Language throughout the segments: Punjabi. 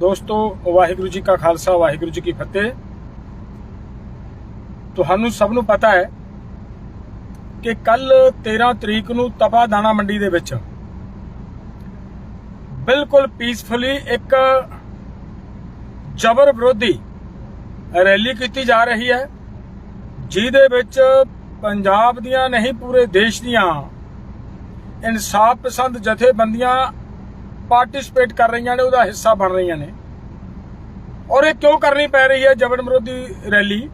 ਦੋਸਤੋ ਵਾਹਿਗੁਰੂ ਜੀ ਕਾ ਖਾਲਸਾ, ਵਾਹਿਗੁਰੂ ਜੀ ਕੀ ਫਤਿਹ। ਤੁਹਾਨੂੰ ਸਭ ਨੂੰ ਪਤਾ ਹੈ ਕਿ ਕੱਲ 13 ਤਰੀਕ ਨੂੰ ਤਪਾ ਦਾਣਾ ਮੰਡੀ ਦੇ ਵਿੱਚ ਬਿਲਕੁਲ ਪੀਸਫੁਲੀ ਇੱਕ ਜ਼ਬਰ ਵਿਰੋਧੀ ਰੈਲੀ ਕੀਤੀ ਜਾ ਰਹੀ ਹੈ, ਜਿਹਦੇ ਵਿੱਚ ਪੰਜਾਬ ਦੀਆਂ ਨਹੀਂ, ਪੂਰੇ ਦੇਸ਼ ਦੀਆਂ ਇਨਸਾਫ ਪਸੰਦ ਜਥੇਬੰਦੀਆਂ ਪਾਰਟਿਸਿਪੇਟ ਕਰ ਰਹੀਆਂ ਨੇ, ਉਹਦਾ ਹਿੱਸਾ ਬਣ ਰਹੀਆਂ ਨੇ। ਔਰ ਇਹ ਕਿਉਂ ਕਰਨੀ ਪੈ ਰਹੀ ਹੈ ਜਬਰ ਵਿਰੋਧੀ ਰੈਲੀ?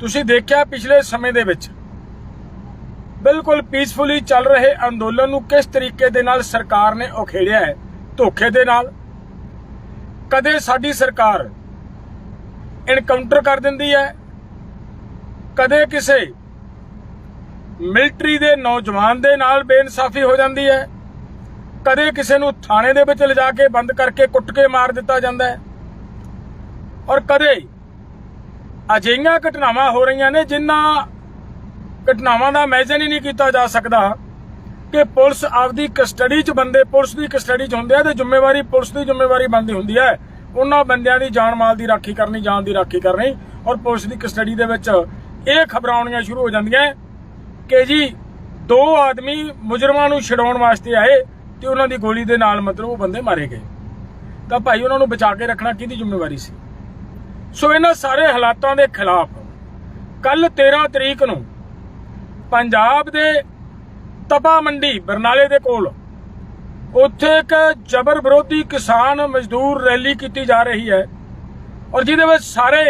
ਤੁਸੀਂ ਦੇਖਿਆ ਪਿਛਲੇ ਸਮੇਂ ਦੇ ਵਿੱਚ ਬਿਲਕੁਲ ਪੀਸਫੁਲੀ ਚੱਲ ਰਹੇ ਅੰਦੋਲਨ ਨੂੰ ਕਿਸ ਤਰੀਕੇ ਦੇ ਨਾਲ ਸਰਕਾਰ ਨੇ ਉਖੇੜਿਆ ਹੈ? ਧੋਖੇ ਦੇ ਨਾਲ। ਕਦੇ ਸਾਡੀ ਸਰਕਾਰ ਇਨਕਾਊਂਟਰ ਕਰ ਦਿੰਦੀ ਹੈ? ਕਦੇ ਕਿਸੇ ਮਿਲਟਰੀ ਦੇ ਨੌਜਵਾਨ ਦੇ ਨਾਲ ਬੇਇਨਸਾਫੀ ਹੋ ਜਾਂਦੀ ਹੈ? ਕਦੇ ਕਿਸੇ ਨੂੰ ਥਾਣੇ ਦੇ ਵਿੱਚ ਲਿਜਾ ਕੇ ਬੰਦ ਕਰਕੇ ਕੁੱਟ ਕੇ ਮਾਰ ਦਿੱਤਾ ਜਾਂਦਾ ਹੈ। ਔਰ ਕਦੇ ਅਜਿਹੀਆਂ ਘਟਨਾਵਾਂ ਹੋ ਰਹੀਆਂ ਨੇ ਜਿਨ੍ਹਾਂ ਘਟਨਾਵਾਂ ਦਾ ਮੈਜਨ ਹੀ ਨਹੀਂ ਕੀਤਾ ਜਾ ਸਕਦਾ ਕਿ ਪੁਲਿਸ ਆਪਦੀ ਕਸਟਡੀ 'ਚ ਬੰਦੇ, ਪੁਲਿਸ ਦੀ ਕਸਟਡੀ 'ਚ ਹੁੰਦੇ ਆ ਤੇ ਜ਼ਿੰਮੇਵਾਰੀ ਪੁਲਿਸ ਦੀ ਜ਼ਿੰਮੇਵਾਰੀ ਬਣਦੀ ਹੁੰਦੀ ਹੈ। ਉਹਨਾਂ ਬੰਦਿਆਂ ਦੀ ਜਾਨ ਮਾਲ ਦੀ ਰਾਖੀ ਕਰਨੀ, ਜਾਨ ਦੀ ਰਾਖੀ ਕਰਨੀ ਔਰ ਪੁਲਿਸ ਦੀ ਕਸਟਡੀ ਦੇ ਵਿੱਚ ਇਹ ਖਬਰਾਂ ਆਉਣੀਆਂ ਸ਼ੁਰੂ ਹੋ ਜਾਂਦੀਆਂ ਕਿ ਜੀ ਦੋ ਆਦਮੀ ਮੁਜਰਮਾਂ ਨੂੰ ਛਡਾਉਣ ਵਾਸਤੇ ਆਏ ਤੇ ਉਹਨਾਂ ਦੀ ਗੋਲੀ ਦੇ ਨਾਲ ਮਤਲਬ ਉਹ ਬੰਦੇ ਮਾਰੇ ਗਏ। ਤਾਂ ਭਾਈ ਉਹਨਾਂ ਨੂੰ ਬਚਾ ਕੇ ਰੱਖਣਾ ਕਿਹਦੀ ਜ਼ਿੰਮੇਵਾਰੀ ਸੀ? ਸੋ ਇਹਨਾਂ ਸਾਰੇ ਹਾਲਾਤਾਂ ਦੇ ਖਿਲਾਫ ਕੱਲ 13 ਤਰੀਕ ਨੂੰ ਪੰਜਾਬ ਦੇ ਤਪਾ ਮੰਡੀ, ਬਰਨਾਲੇ ਦੇ ਕੋਲ ਉੱਥੇ ਇੱਕ ਜ਼ਬਰ ਵਿਰੋਧੀ ਕਿਸਾਨ ਮਜ਼ਦੂਰ ਰੈਲੀ ਕੀਤੀ ਜਾ ਰਹੀ ਹੈ ਔਰ ਜਿਹਦੇ ਵਿੱਚ ਸਾਰੇ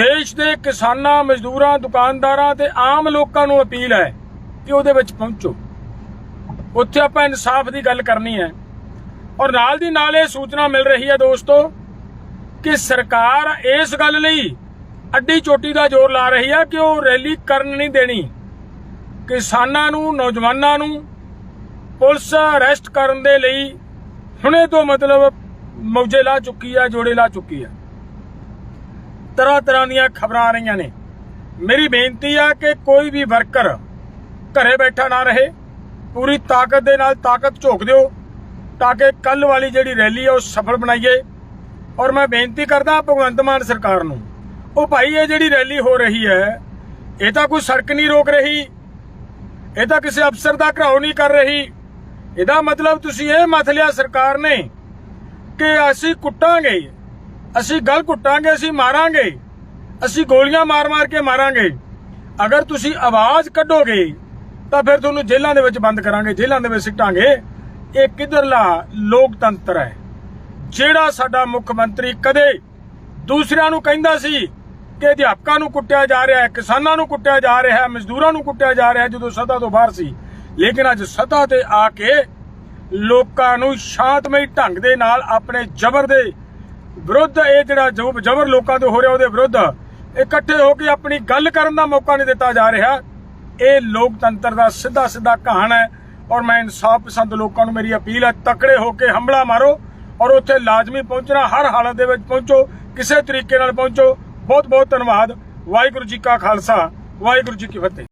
ਦੇਸ਼ ਦੇ ਕਿਸਾਨਾਂ, ਮਜ਼ਦੂਰਾਂ, ਦੁਕਾਨਦਾਰਾਂ ਤੇ ਆਮ ਲੋਕਾਂ ਨੂੰ ਅਪੀਲ ਹੈ ਕਿ ਉਹਦੇ ਵਿੱਚ ਪਹੁੰਚੋ। ਉੱਥੇ ਆਪਾਂ ਇਨਸਾਫ ਦੀ ਗੱਲ ਕਰਨੀ ਹੈ। ਔਰ ਨਾਲ ਦੀ ਨਾਲ ਇਹ ਸੂਚਨਾ ਮਿਲ ਰਹੀ ਹੈ ਦੋਸਤੋ ਕਿ ਸਰਕਾਰ ਇਸ ਗੱਲ ਲਈ ਅੱਡੀ ਚੋਟੀ ਦਾ ਜ਼ੋਰ ਲਾ ਰਹੀ ਹੈ ਕਿ ਉਹ ਰੈਲੀ ਕਰਨ ਨਹੀਂ ਦੇਣੀ। ਕਿਸਾਨਾਂ ਨੂੰ, ਨੌਜਵਾਨਾਂ ਨੂੰ ਪੁਲਿਸ ਅਰੈਸਟ ਕਰਨ ਦੇ ਲਈ ਹੁਣੇ ਤੋਂ ਮਤਲਬ ਮੌਜੇ ਲਾ ਚੁੱਕੀ ਹੈ, ਜੋੜੇ ਲਾ ਚੁੱਕੀ ਹੈ। ਤਰ੍ਹਾਂ ਤਰ੍ਹਾਂ ਦੀਆਂ ਖਬਰਾਂ ਆ ਰਹੀਆਂ ਨੇ। ਮੇਰੀ ਬੇਨਤੀ ਆ ਕਿ ਕੋਈ ਵੀ ਵਰਕਰ ਘਰੇ ਬੈਠਾ ਨਾ ਰਹੇ। ਪੂਰੀ ਤਾਕਤ ਦੇ ਨਾਲ ਤਾਕਤ ਝੋਕ ਦਿਓ ਤਾਂ ਕਿ ਕੱਲ ਵਾਲੀ ਜਿਹੜੀ ਰੈਲੀ ਹੈ ਉਹ ਸਫਲ ਬਣਾਈਏ। ਔਰ ਮੈਂ ਬੇਨਤੀ ਕਰਦਾ ਭਗਵੰਤ ਮਾਨ ਸਰਕਾਰ ਨੂੰ, ਉਹ ਭਾਈ ਇਹ ਜਿਹੜੀ ਰੈਲੀ ਹੋ ਰਹੀ ਹੈ, ਇਹ ਤਾਂ ਕੋਈ ਸੜਕ ਨਹੀਂ ਰੋਕ ਰਹੀ, ਇਹ ਤਾਂ ਕਿਸੇ ਅਫਸਰ ਦਾ ਘਰਾਓ ਨਹੀਂ ਕਰ ਰਹੀ। ਇਹਦਾ ਮਤਲਬ ਤੁਸੀਂ ਇਹ ਮਤ ਲਿਆ ਸਰਕਾਰ ਨੇ ਕਿ ਅਸੀਂ ਕੁੱਟਾਂਗੇ, ਅਸੀਂ ਗਲ ਕੁੱਟਾਂਗੇ, ਅਸੀਂ ਮਾਰਾਂਗੇ, ਅਸੀਂ ਗੋਲੀਆਂ ਮਾਰ-ਮਾਰ ਕੇ ਮਾਰਾਂਗੇ। ਅਗਰ ਤੁਸੀਂ ਆਵਾਜ਼ ਕੱਢੋਗੇ ਤਾਂ ਫਿਰ ਤੁਹਾਨੂੰ ਜੇਲ੍ਹਾਂ ਦੇ ਵਿੱਚ ਬੰਦ ਕਰਾਂਗੇ, ਜੇਲ੍ਹਾਂ ਦੇ ਵਿੱਚ ਸਿੱਟਾਂਗੇ। ਇਹ ਕਿਧਰਲਾ ਲੋਕਤੰਤਰ ਹੈ, ਜਿਹੜਾ ਸਾਡਾ ਮੁੱਖ ਮੰਤਰੀ ਕਦੇ ਦੂਸਰਿਆਂ ਨੂੰ ਕਹਿੰਦਾ ਸੀ ਕਿ ਅਧਿਆਪਕਾਂ ਨੂੰ ਕੁੱਟਿਆ ਜਾ ਰਿਹਾ ਹੈ, ਕਿਸਾਨਾਂ ਨੂੰ ਕੁੱਟਿਆ ਜਾ ਰਿਹਾ ਹੈ, ਮਜ਼ਦੂਰਾਂ ਨੂੰ ਕੁੱਟਿਆ ਜਾ ਰਿਹਾ ਜਦੋਂ ਸੱਤਾ ਤੋਂ ਬਾਹਰ ਸੀ। ਲੇਕਿਨ ਅੱਜ ਸੱਤਾ ਤੇ ਆ ਕੇ ਲੋਕਾਂ ਨੂੰ ਸ਼ਾਂਤਮਈ ਢੰਗ ਦੇ ਨਾਲ ਆਪਣੇ ਜ਼ਬਰ ਦੇ ਵਿਰੁੱਧ, ਇਹ ਜਿਹੜਾ ਜ਼ਬਰ ਲੋਕਾਂ ਤੇ ਹੋ ਰਿਹਾ, ਉਹਦੇ ਵਿਰੁੱਧ ਇਕੱਠੇ ਹੋ ਕੇ ਆਪਣੀ ਗੱਲ ਕਰਨ ਦਾ ਮੌਕਾ ਨਹੀਂ ਦਿੱਤਾ ਜਾ ਰਿਹਾ। ਇਹ ਲੋਕਤੰਤਰ ਦਾ ਸਿੱਧਾ ਸਿੱਧਾ ਕਹਾਣ ਹੈ ਔਰ ਮੈਂ ਇਨਸਾਫ ਪਸੰਦ ਲੋਕਾਂ ਨੂੰ ਮੇਰੀ ਅਪੀਲ ਹੈ, ਤਕੜੇ ਹੋ ਕੇ ਹਮਲਾ ਮਾਰੋ ਔਰ ਉੱਥੇ ਲਾਜ਼ਮੀ ਪਹੁੰਚਣਾ, ਹਰ ਹਾਲਤ ਦੇ ਵਿੱਚ ਪਹੁੰਚੋ, ਕਿਸੇ ਤਰੀਕੇ ਨਾਲ ਪਹੁੰਚੋ। ਬਹੁਤ ਬਹੁਤ ਧੰਨਵਾਦ। ਵਾਹਿਗੁਰੂ ਜੀ ਕਾ ਖਾਲਸਾ, ਵਾਹਿਗੁਰੂ ਜੀ ਕੀ ਫਤਿਹ।